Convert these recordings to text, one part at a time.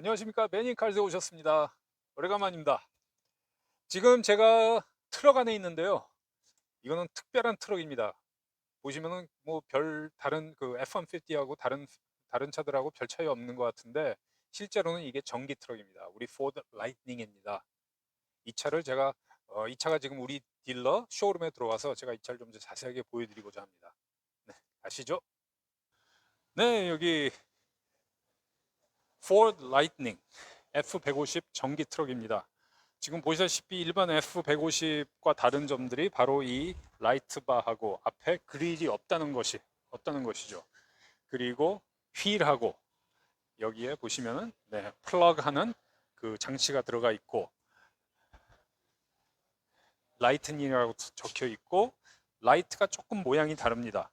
안녕하십니까. 매닝칼즈에 오셨습니다. 오래간만입니다. 지금 제가 트럭 안에 있는데요. 이거는 특별한 트럭입니다. 보시면은 뭐 별 다른 그 F-150하고 다른 다른 차들하고 별 차이 없는 것 같은데 실제로는 이게 전기 트럭입니다. 우리 포드 라이트닝입니다. 이 차를 제가 어, 이 차가 지금 우리 딜러 쇼룸에 들어와서 제가 이 차를 좀더 자세하게 보여드리고자 합니다. 네 아시죠? 네 여기 포드 라이트닝 F150 전기 트럭입니다. 지금 보시다시피 일반 F150과 다른 점들이 바로 이 라이트 바하고 앞에 그릴이 없다는 것이 없다는 것이죠. 그리고 휠하고 여기에 보시면은 네, 플러그 하는 그 장치가 들어가 있고 라이트닝이라고 적혀 있고 라이트가 조금 모양이 다릅니다.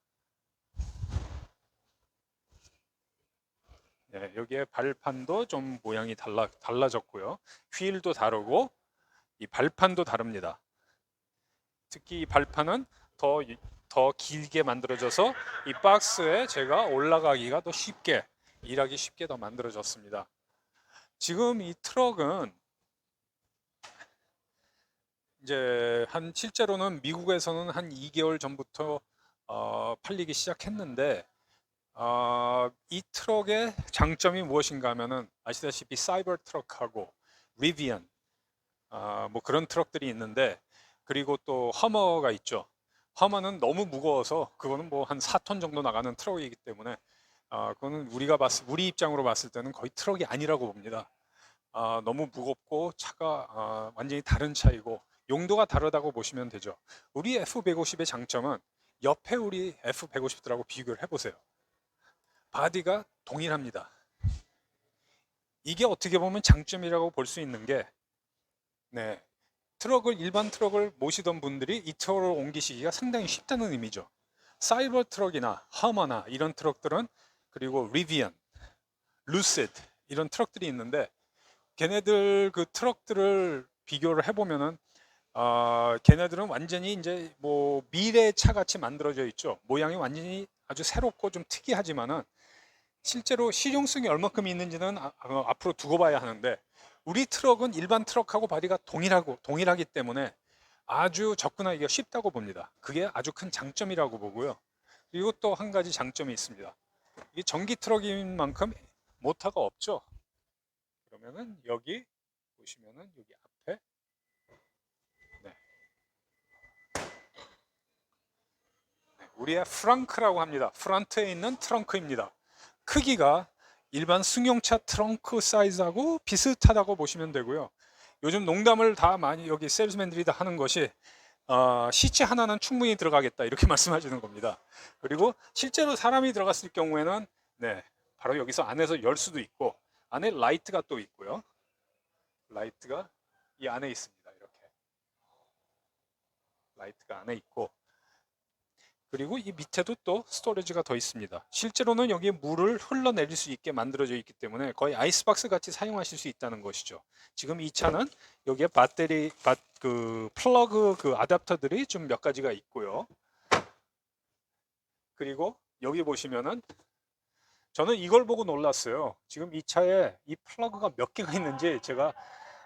네, 여기에 발판도 좀 모양이 달라, 달라졌고요. 휠도 다르고 이 발판도 다릅니다. 특히 이 발판은 더, 더 길게 만들어져서 이 박스에 제가 올라가기가 더 쉽게 일하기 쉽게 더 만들어졌습니다. 지금 이 트럭은 이제 한 실제로는 미국에서는 한 2개월 전부터 어, 팔리기 시작했는데 어, 이 트럭의 장점이 무엇인가 하면은 아시다시피 사이버 트럭하고 리비안 어, 뭐 그런 트럭들이 있는데 그리고 또 허머가 있죠. 허머는 너무 무거워서 그거는 뭐 한 4톤 정도 나가는 트럭이기 때문에 어, 그거는 우리가 봤을 우리 입장으로 봤을 때는 거의 트럭이 아니라고 봅니다. 어, 너무 무겁고 차가 어, 완전히 다른 차이고 용도가 다르다고 보시면 되죠. 우리 F150의 장점은 옆에 우리 F150들하고 비교를 해보세요. 바디가 동일합니다. 이게 어떻게 보면 장점이라고 볼 수 있는 게, 네, 트럭을 일반 트럭을 모시던 분들이 이 트럭을 옮기시기가 상당히 쉽다는 의미죠. 사이버 트럭이나 허머나 이런 트럭들은 그리고 리비안, 루시드 이런 트럭들이 있는데 걔네들 그 트럭들을 비교를 해보면은 어, 걔네들은 완전히 이제 뭐 미래 차 같이 만들어져 있죠. 모양이 완전히 아주 새롭고 좀 특이하지만은 실제로 실용성이 얼마큼 있는지는 아- 어, 앞으로 두고 봐야 하는데 우리 트럭은 일반 트럭하고 바디가 동일하고 동일하기 때문에 아주 접근하기가 쉽다고 봅니다. 그게 아주 큰 장점이라고 보고요. 그리고 또 한 가지 장점이 있습니다. 이게 전기 트럭인 만큼 모터가 없죠. 그러면은 여기 보시면은 여기 앞에 네. 네, 우리의 프랑크라고 합니다. 프런트에 있는 트렁크입니다. 크기가 일반 승용차 트렁크 사이즈하고 비슷하다고 보시면 되고요. 요즘 농담을 다 많이 여기 세일즈맨들이 다 하는 것이 어, 시체 하나는 충분히 들어가겠다 이렇게 말씀하시는 겁니다. 그리고 실제로 사람이 들어갔을 경우에는 네, 바로 여기서 안에서 열 수도 있고 안에 라이트가 또 있고요. 라이트가 이 안에 있습니다. 이렇게 라이트가 안에 있고 그리고 이 밑에도 또 스토리지가 더 있습니다. 실제로는 여기에 물을 흘러내릴 수 있게 만들어져 있기 때문에 거의 아이스박스 같이 사용하실 수 있다는 것이죠. 지금 이 차는 여기에 배터리, 바, 그 플러그 그 아답터들이 좀 몇 가지가 있고요. 그리고 여기 보시면은 저는 이걸 보고 놀랐어요. 지금 이 차에 이 플러그가 몇 개가 있는지 제가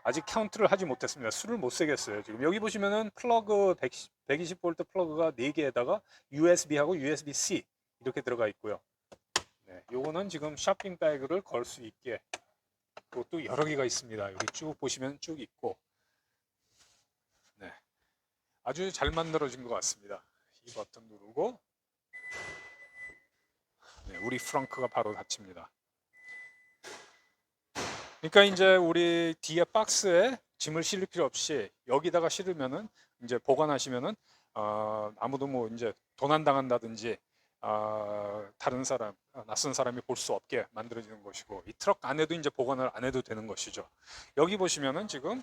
아직 카운트를 하지 못했습니다. 수를 못 세겠어요. 지금 여기 보시면은 플러그 120, 120V 플러그가 4개에다가 USB하고 USB-C 이렇게 들어가 있고요. 네, 요거는 지금 쇼핑 백을 걸 수 있게 그것도 여러 개가 있습니다. 여기 쭉 보시면 쭉 있고 네, 아주 잘 만들어진 것 같습니다. 이 버튼 누르고 네, 우리 프랑크가 바로 닫힙니다. 그러니까 이제 우리 뒤에 박스에 짐을 실을 필요 없이 여기다가 실으면은 이제 보관하시면은 어, 아무도 뭐 이제 도난 당한다든지 어, 다른 사람 어, 낯선 사람이 볼 수 없게 만들어지는 것이고 이 트럭 안에도 이제 보관을 안 해도 되는 것이죠. 여기 보시면은 지금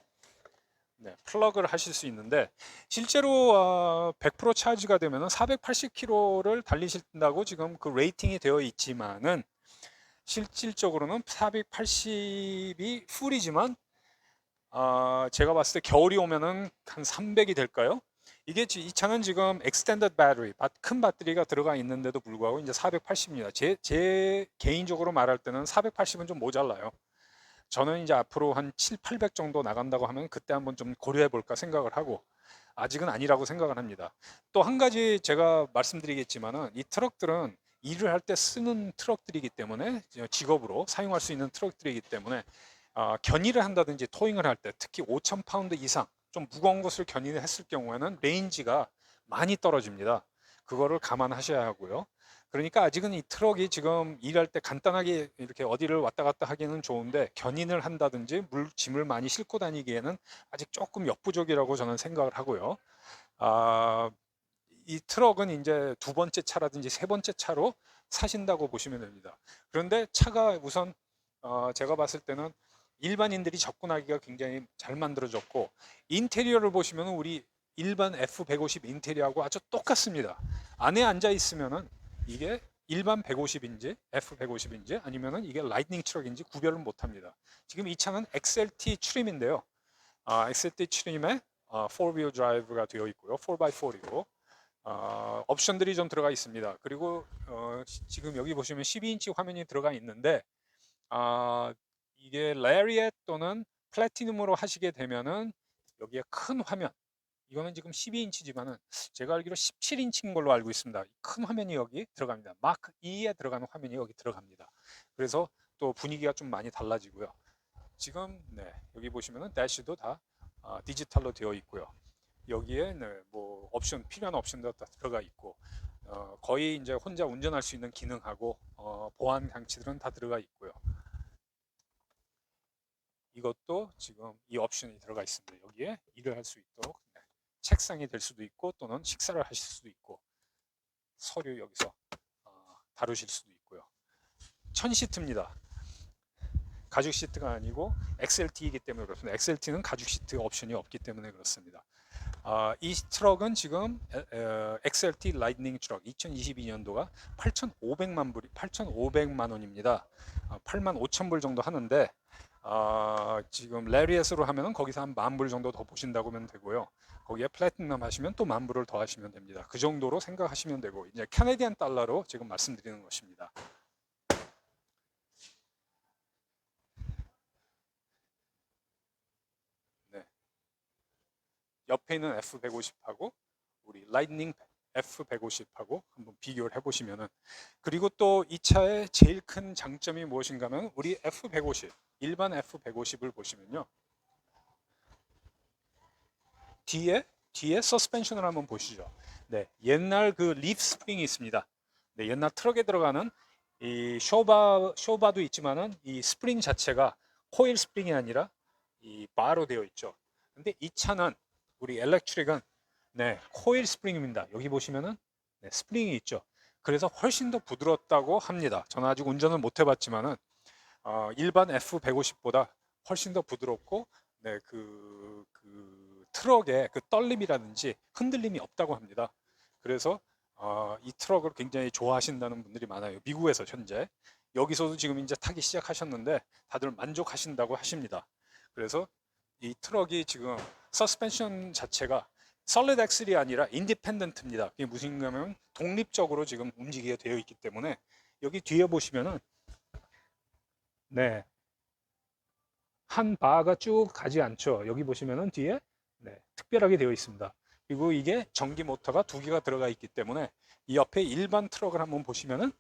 네, 플러그를 하실 수 있는데 실제로 어, 100% 차지가 되면은 480km를 달리신다고 지금 그 레이팅이 되어 있지만은 실질적으로는 480이 풀이지만 어, 제가 봤을 때 겨울이 오면은 한 300이 될까요? 이게 지- 이 차는 지금 battery, 바- 큰 배터리가 들어가 있는데도 불구하고 이제 480입니다. 제, 제 개인적으로 말할 때는 480은 좀 모자라요. 저는 이제 앞으로 한 7, 800 정도 나간다고 하면 그때 한번 좀 고려해 볼까 생각을 하고 아직은 아니라고 생각을 합니다. 또 한 가지 제가 말씀드리겠지만은 이 트럭들은 일을 할 때 쓰는 트럭들이기 때문에 직업으로 사용할 수 있는 트럭들이기 때문에 어, 견인을 한다든지 토잉을 할 때 특히 5,000 파운드 이상 좀 무거운 것을 견인을 했을 경우에는 레인지가 많이 떨어집니다. 그거를 감안하셔야 하고요. 그러니까 아직은 이 트럭이 지금 일할 때 간단하게 이렇게 어디를 왔다 갔다 하기는 좋은데 견인을 한다든지 물 짐을 많이 싣고 다니기에는 아직 조금 역부족이라고 저는 생각을 하고요. 아, 이 트럭은 이제 두 번째 차라든지 세 번째 차로 사신다고 보시면 됩니다. 그런데 차가 우선 어, 제가 봤을 때는 일반인들이 접근하기가 굉장히 잘 만들어졌고 인테리어를 보시면 우리 일반 F150 인테리어하고 아주 똑같습니다. 안에 앉아 있으면은 이게 일반 150인지 F150인지 아니면은 이게 라이트닝 트럭인지 구별을 못 합니다. 지금 이 차는 XLT 트림인데요. 아, XLT 트림에 어, 4wheel 드라이브가 되어 있고요. 4x4이고 어, 옵션들이 좀 들어가 있습니다. 그리고 어, 시- 지금 여기 보시면 12인치 화면이 들어가 있는데 아, 이게 레리엣 또는 플래티넘으로 하시게 되면은 여기에 큰 화면 이거는 지금 12인치지만은 제가 알기로 17인치인 걸로 알고 있습니다. 큰 화면이 여기 들어갑니다. 마크 2에 들어가는 화면이 여기 들어갑니다. 그래서 또 분위기가 좀 많이 달라지고요. 지금 네, 여기 보시면은 대시도 다 아, 디지털로 되어 있고요. 여기에 네, 뭐 옵션 필요한 옵션도 다 들어가 있고 어, 거의 이제 혼자 운전할 수 있는 기능하고 어, 보안 장치들은 다 들어가 있고요. 이것도 지금 이 옵션이 들어가 있습니다. 여기에 일을 할 수 있도록 네. 책상이 될 수도 있고 또는 식사를 하실 수도 있고 서류 여기서 어, 다루실 수도 있고요. 천 시트입니다. 가죽 시트가 아니고 XLT이기 때문에 그렇습니다. XLT는 가죽 시트 옵션이 없기 때문에 그렇습니다. 아, 이 트럭은 지금 에, 에, XLT 라이트닝 트럭 2022년도가 8,500만 불이 8,500만 원입니다. 아, 8만 5천 불 정도 하는데 아, 지금 레리엣으로 하면은 거기서 한 만 불 정도 더 보신다고 하면 되고요. 거기에 플래티넘 하시면 또 만 불을 더 하시면 됩니다. 그 정도로 생각하시면 되고 이제 캐네디안 달러로 지금 말씀드리는 것입니다. 네. 옆에 있는 F150하고 우리 라이트닝 F150하고 한번 비교를 해보시면은 그리고 또 이 차의 제일 큰 장점이 무엇인가면 우리 F150 일반 F150을 보시면요 뒤에 뒤에 서스펜션을 한번 보시죠. 네, 옛날 그 리프 스프링이 있습니다. 네, 옛날 트럭에 들어가는 이 쇼바 쇼바도 있지만은 이 스프링 자체가 코일 스프링이 아니라 이 바로 되어 있죠. 근데 이 차는 우리 엘렉트릭은 네, 코일 스프링입니다. 여기 보시면은 네, 스프링이 있죠. 그래서 훨씬 더 부드럽다고 합니다. 저는 아직 운전을 못 해봤지만은 어, 일반 F150보다 훨씬 더 부드럽고 네, 그, 그 트럭의 그 떨림이라든지 흔들림이 없다고 합니다. 그래서 어, 이 트럭을 굉장히 좋아하신다는 분들이 많아요. 미국에서 현재 여기서도 지금 이제 타기 시작하셨는데 다들 만족하신다고 하십니다. 그래서 이 트럭이 지금 서스펜션 자체가 설레드 엑셀이 아니라 인디펜던트입니다. 그게 무슨 가면 독립적으로 지금 움직이게 되어 있기 때문에 여기 뒤에 보시면은 네. 한 바가 쭉 가지 않죠. 여기 보시면은 뒤에 네, 특별하게 되어 있습니다. 그리고 이게 전기 모터가 두 개가 들어가 있기 때문에 이 옆에 일반 트럭을 한번 보시면은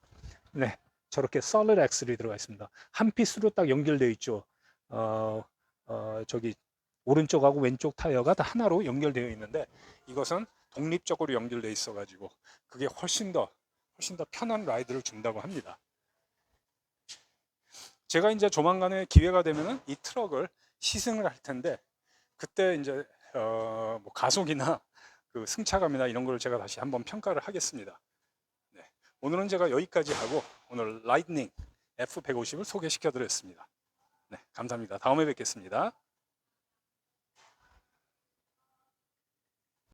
네, 저렇게 솔리드 엑셀이 들어가 있습니다. 한 피스로 딱 연결되어 있죠. 어, 어, 저기 오른쪽하고 왼쪽 타이어가 다 하나로 연결되어 있는데 이것은 독립적으로 연결되어 있어 가지고 그게 훨씬 더 훨씬 더 편한 라이드를 준다고 합니다. 제가 이제 조만간에 기회가 되면은 이 트럭을 시승을 할 텐데 그때 이제 어, 뭐 가속이나 그 승차감이나 이런 걸 제가 다시 한번 평가를 하겠습니다. 네. 오늘은 제가 여기까지 하고 오늘 라이트닝 F150을 소개시켜 드렸습니다. 네, 감사합니다. 다음에 뵙겠습니다.